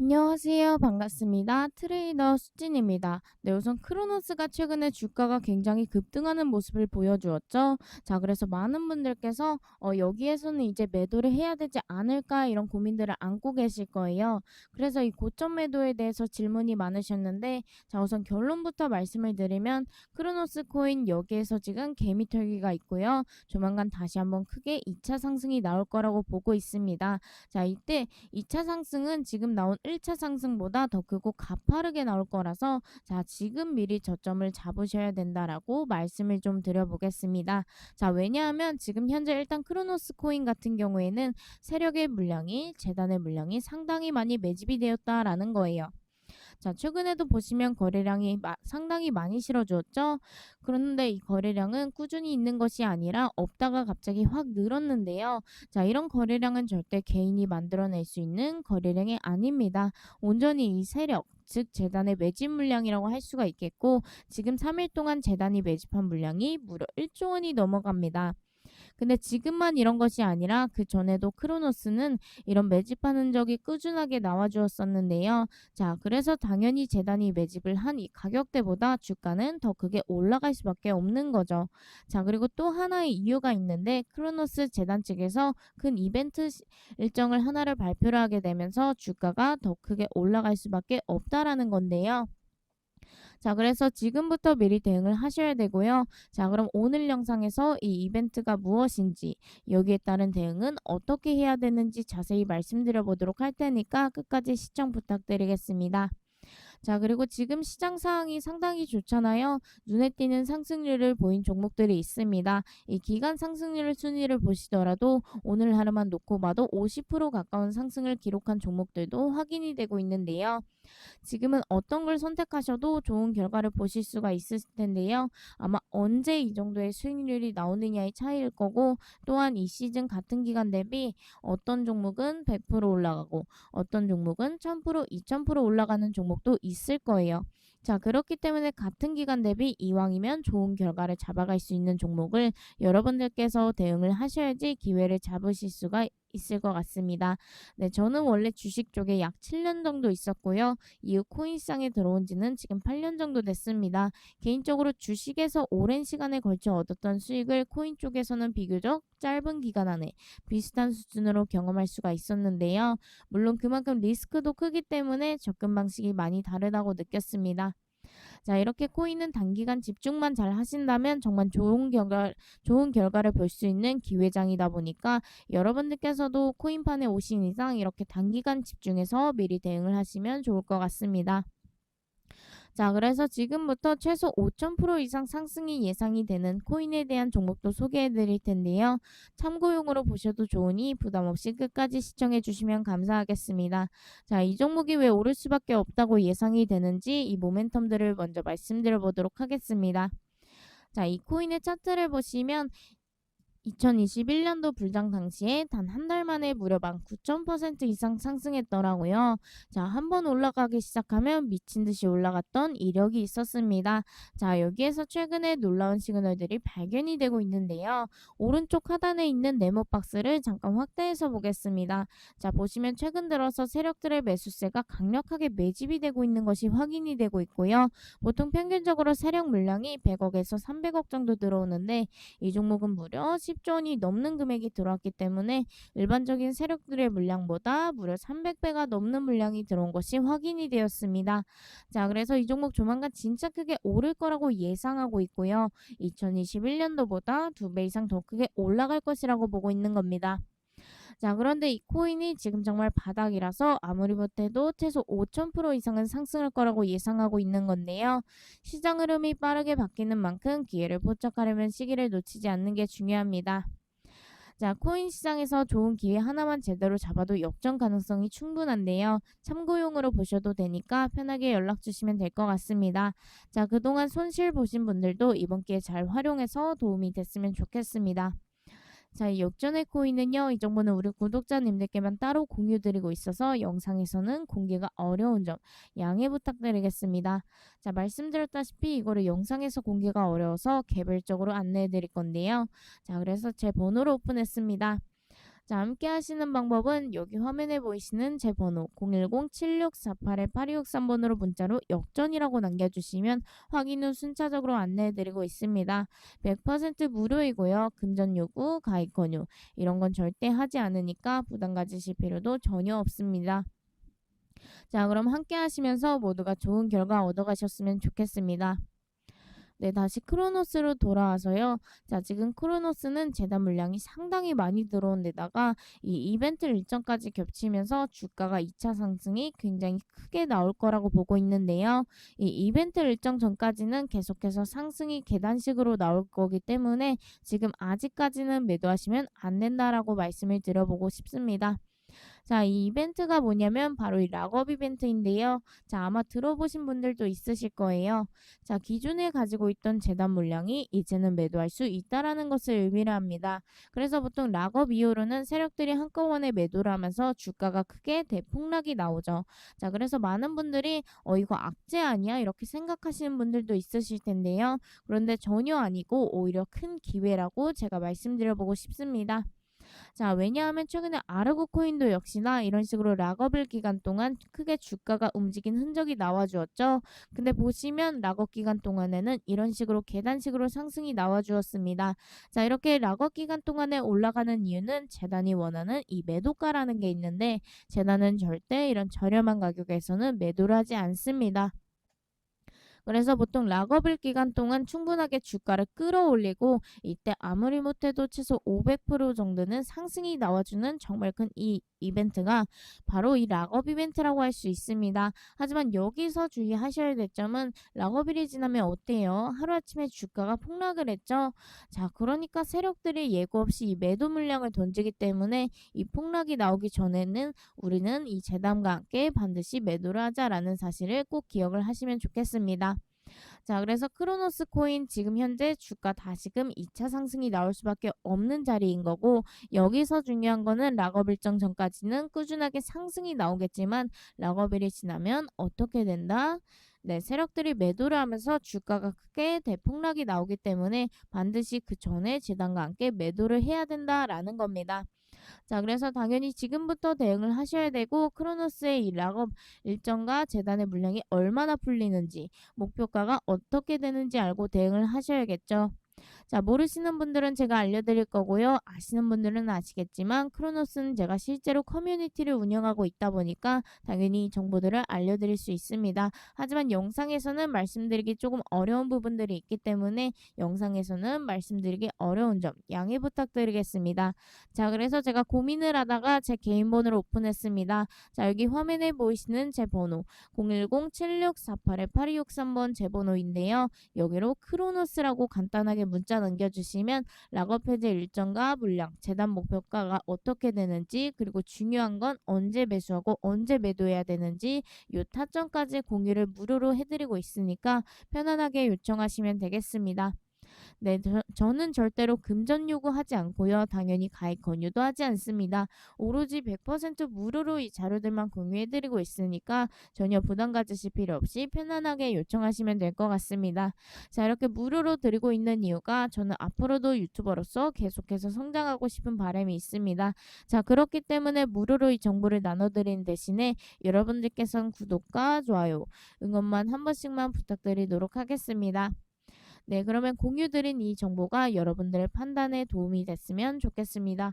안녕하세요. 반갑습니다. 트레이더 수진입니다. 네, 우선 크로노스가 최근에 주가가 굉장히 급등하는 모습을 보여주었죠. 자, 그래서 많은 분들께서 어, 여기에서는 이제 매도를 해야 되지 않을까 이런 고민들을 안고 계실 거예요. 그래서 이 고점 매도에 대해서 질문이 많으셨는데, 자, 우선 결론부터 말씀을 드리면 크로노스 코인 여기에서 지금 개미 털기가 있고요. 조만간 다시 한번 크게 2차 상승이 나올 거라고 보고 있습니다. 자, 이때 2차 상승은 지금 나온 1차 상승보다 더 크고 가파르게 나올 거라서 자, 지금 미리 저점을 잡으셔야 된다라고 말씀을 좀 드려보겠습니다. 자, 왜냐하면 지금 현재 일단 크로노스 코인 같은 경우에는 세력의 물량이 재단의 물량이 상당히 많이 매집이 되었다라는 거예요. 자, 최근에도 보시면 거래량이 마, 상당히 많이 실어주었죠. 그런데 이 거래량은 꾸준히 있는 것이 아니라 없다가 갑자기 확 늘었는데요. 자, 이런 거래량은 절대 개인이 만들어낼 수 있는 거래량이 아닙니다. 온전히 이 세력, 즉 재단의 매집 물량이라고 할 수가 있겠고 지금 3일 동안 재단이 매집한 물량이 무려 1조 원이 넘어갑니다. 근데 지금만 이런 것이 아니라 그 전에도 크로노스는 이런 매집하는 적이 꾸준하게 나와 주었었는데요. 자, 그래서 당연히 재단이 매집을 한 이 가격대보다 주가는 더 크게 올라갈 수밖에 없는 거죠. 자, 그리고 또 하나의 이유가 있는데 크로노스 재단 측에서 큰 이벤트 일정을 하나를 발표를 하게 되면서 주가가 더 크게 올라갈 수밖에 없다라는 건데요. 자, 그래서 지금부터 미리 대응을 하셔야 되고요. 자, 그럼 오늘 영상에서 이 이벤트가 무엇인지, 여기에 따른 대응은 어떻게 해야 되는지 자세히 말씀드려 보도록 할 테니까 끝까지 시청 부탁드리겠습니다. 자, 그리고 지금 시장 상황이 상당히 좋잖아요. 눈에 띄는 상승률을 보인 종목들이 있습니다. 이 기간 상승률 순위를 보시더라도 오늘 하루만 놓고 봐도 50% 가까운 상승을 기록한 종목들도 확인이 되고 있는데요. 지금은 어떤 걸 선택하셔도 좋은 결과를 보실 수가 있을 텐데요. 아마 언제 이 정도의 수익률이 나오느냐의 차이일 거고 또한 이 시즌 같은 기간 대비 어떤 종목은 100% 올라가고 어떤 종목은 1000% 2000% 올라가는 종목도 있을 거예요. 자, 그렇기 때문에 같은 기간 대비 이왕이면 좋은 결과를 잡아갈 수 있는 종목을 여러분들께서 대응을 하셔야지 기회를 잡으실 수가 있을 것 같습니다. 네, 저는 원래 주식 쪽에 약 7년 정도 있었고요. 이후 코인시장에 들어온 지는 지금 8년 정도 됐습니다. 개인적으로 주식에서 오랜 시간에 걸쳐 얻었던 수익을 코인 쪽에서는 비교적 짧은 기간 안에 비슷한 수준으로 경험할 수가 있었는데요. 물론 그만큼 리스크도 크기 때문에 접근 방식이 많이 다르다고 느꼈습니다. 자, 이렇게 코인은 단기간 집중만 잘 하신다면 정말 좋은 결과, 좋은 결과를 볼 수 있는 기회장이다 보니까 여러분들께서도 코인판에 오신 이상 이렇게 단기간 집중해서 미리 대응을 하시면 좋을 것 같습니다. 자, 그래서 지금부터 최소 5,000% 이상 상승이 예상이 되는 코인에 대한 종목도 소개해 드릴 텐데요. 참고용으로 보셔도 좋으니 부담 없이 끝까지 시청해 주시면 감사하겠습니다. 자, 이 종목이 왜 오를 수밖에 없다고 예상이 되는지 이 모멘텀들을 먼저 말씀드려 보도록 하겠습니다. 자, 이 코인의 차트를 보시면 2021년도 불장 당시에 단 한 달 만에 무려 19,000% 이상 상승했더라고요. 자, 한번 올라가기 시작하면 미친 듯이 올라갔던 이력이 있었습니다. 자, 여기에서 최근에 놀라운 시그널들이 발견이 되고 있는데요. 오른쪽 하단에 있는 네모 박스를 잠깐 확대해서 보겠습니다. 자, 보시면 최근 들어서 세력들의 매수세가 강력하게 매집이 되고 있는 것이 확인이 되고 있고요. 보통 평균적으로 세력 물량이 100억에서 300억 정도 들어오는데 이 종목은 무려 10조 원이 넘는 금액이 들어왔기 때문에 일반적인 세력들의 물량보다 무려 300배가 넘는 물량이 들어온 것이 확인이 되었습니다. 자, 그래서 이 종목 조만간 진짜 크게 오를 거라고 예상하고 있고요. 2021년도보다 두배 이상 더 크게 올라갈 것이라고 보고 있는 겁니다. 자, 그런데 이 코인이 지금 정말 바닥이라서 아무리 못해도 최소 5,000% 이상은 상승할 거라고 예상하고 있는 건데요. 시장 흐름이 빠르게 바뀌는 만큼 기회를 포착하려면 시기를 놓치지 않는 게 중요합니다. 자, 코인 시장에서 좋은 기회 하나만 제대로 잡아도 역전 가능성이 충분한데요. 참고용으로 보셔도 되니까 편하게 연락 주시면 될 것 같습니다. 자, 그동안 손실 보신 분들도 이번 기회 잘 활용해서 도움이 됐으면 좋겠습니다. 자, 이 역전의 코인은요, 이 정보는 우리 구독자님들께만 따로 공유드리고 있어서 영상에서는 공개가 어려운 점 양해 부탁드리겠습니다. 자, 말씀드렸다시피 이거를 영상에서 공개가 어려워서 개별적으로 안내해 드릴 건데요. 자, 그래서 제 번호로 오픈했습니다. 자, 함께 하시는 방법은 여기 화면에 보이시는 제 번호 010-7648-8263번으로 문자로 역전이라고 남겨주시면 확인 후 순차적으로 안내해드리고 있습니다. 100% 무료이고요. 금전 요구, 가입 권유 이런 건 절대 하지 않으니까 부담 가지실 필요도 전혀 없습니다. 자, 그럼 함께 하시면서 모두가 좋은 결과 얻어가셨으면 좋겠습니다. 네, 다시 크로노스로 돌아와서요. 자, 지금 크로노스는 재단 물량이 상당히 많이 들어온 데다가 이 이벤트 일정까지 겹치면서 주가가 2차 상승이 굉장히 크게 나올 거라고 보고 있는데요. 이 이벤트 일정 전까지는 계속해서 상승이 계단식으로 나올 거기 때문에 지금 아직까지는 매도하시면 안 된다라고 말씀을 드려보고 싶습니다. 자, 이 이벤트가 뭐냐면 바로 이 락업 이벤트인데요. 자, 아마 들어보신 분들도 있으실 거예요. 자, 기존에 가지고 있던 재단 물량이 이제는 매도할 수 있다라는 것을 의미를 합니다. 그래서 보통 락업 이후로는 세력들이 한꺼번에 매도를 하면서 주가가 크게 대폭락이 나오죠. 자, 그래서 많은 분들이 어, 이거 악재 아니야? 이렇게 생각하시는 분들도 있으실 텐데요. 그런데 전혀 아니고 오히려 큰 기회라고 제가 말씀드려보고 싶습니다. 자, 왜냐하면 최근에 아르고 코인도 역시나 이런 식으로 락업일 기간 동안 크게 주가가 움직인 흔적이 나와주었죠. 근데 보시면 락업 기간 동안에는 이런 식으로 계단식으로 상승이 나와주었습니다. 자, 이렇게 락업 기간 동안에 올라가는 이유는 재단이 원하는 이 매도가라는 게 있는데 재단은 절대 이런 저렴한 가격에서는 매도를 하지 않습니다. 그래서 보통 락업일 기간 동안 충분하게 주가를 끌어올리고 이때 아무리 못해도 최소 500% 정도는 상승이 나와주는 정말 큰 이 이벤트가 바로 이 락업 이벤트라고 할 수 있습니다. 하지만 여기서 주의하셔야 될 점은 락업일이 지나면 어때요? 하루아침에 주가가 폭락을 했죠. 자, 그러니까 세력들이 예고 없이 이 매도 물량을 던지기 때문에 이 폭락이 나오기 전에는 우리는 이 재담과 함께 반드시 매도를 하자라는 사실을 꼭 기억을 하시면 좋겠습니다. 자, 그래서 크로노스 코인 지금 현재 주가 다시금 2차 상승이 나올 수밖에 없는 자리인 거고 여기서 중요한 거는 락업 일정 전까지는 꾸준하게 상승이 나오겠지만 락업일이 지나면 어떻게 된다? 네, 세력들이 매도를 하면서 주가가 크게 대폭락이 나오기 때문에 반드시 그 전에 재단과 함께 매도를 해야 된다라는 겁니다. 자, 그래서 당연히 지금부터 대응을 하셔야 되고 크로노스의 이 락업 일정과 재단의 물량이 얼마나 풀리는지 목표가가 어떻게 되는지 알고 대응을 하셔야겠죠. 자, 모르시는 분들은 제가 알려드릴 거고요. 아시는 분들은 아시겠지만 크로노스는 제가 실제로 커뮤니티를 운영하고 있다 보니까 당연히 이 정보들을 알려드릴 수 있습니다. 하지만 영상에서는 말씀드리기 조금 어려운 부분들이 있기 때문에 영상에서는 말씀드리기 어려운 점 양해 부탁드리겠습니다. 자, 그래서 제가 고민을 하다가 제 개인 번호를 오픈했습니다. 자, 여기 화면에 보이시는 제 번호 010-7648-8263번 제 번호인데요. 여기로 크로노스라고 간단하게 문자 남겨주시면 락업 해제 일정과 물량, 재단 목표가가 어떻게 되는지 그리고 중요한 건 언제 매수하고 언제 매도해야 되는지 요 타점까지 공유를 무료로 해드리고 있으니까 편안하게 요청하시면 되겠습니다. 네, 저, 저는 절대로 금전 요구하지 않고요. 당연히 가입 권유도 하지 않습니다. 오로지 100% 무료로 이 자료들만 공유해드리고 있으니까 전혀 부담 가지실 필요 없이 편안하게 요청하시면 될 것 같습니다. 자, 이렇게 무료로 드리고 있는 이유가 저는 앞으로도 유튜버로서 계속해서 성장하고 싶은 바람이 있습니다. 자, 그렇기 때문에 무료로 이 정보를 나눠드리는 대신에 여러분들께서는 구독과 좋아요, 응원만 한 번씩만 부탁드리도록 하겠습니다. 네, 그러면 공유 드린 이 정보가 여러분들의 판단에 도움이 됐으면 좋겠습니다.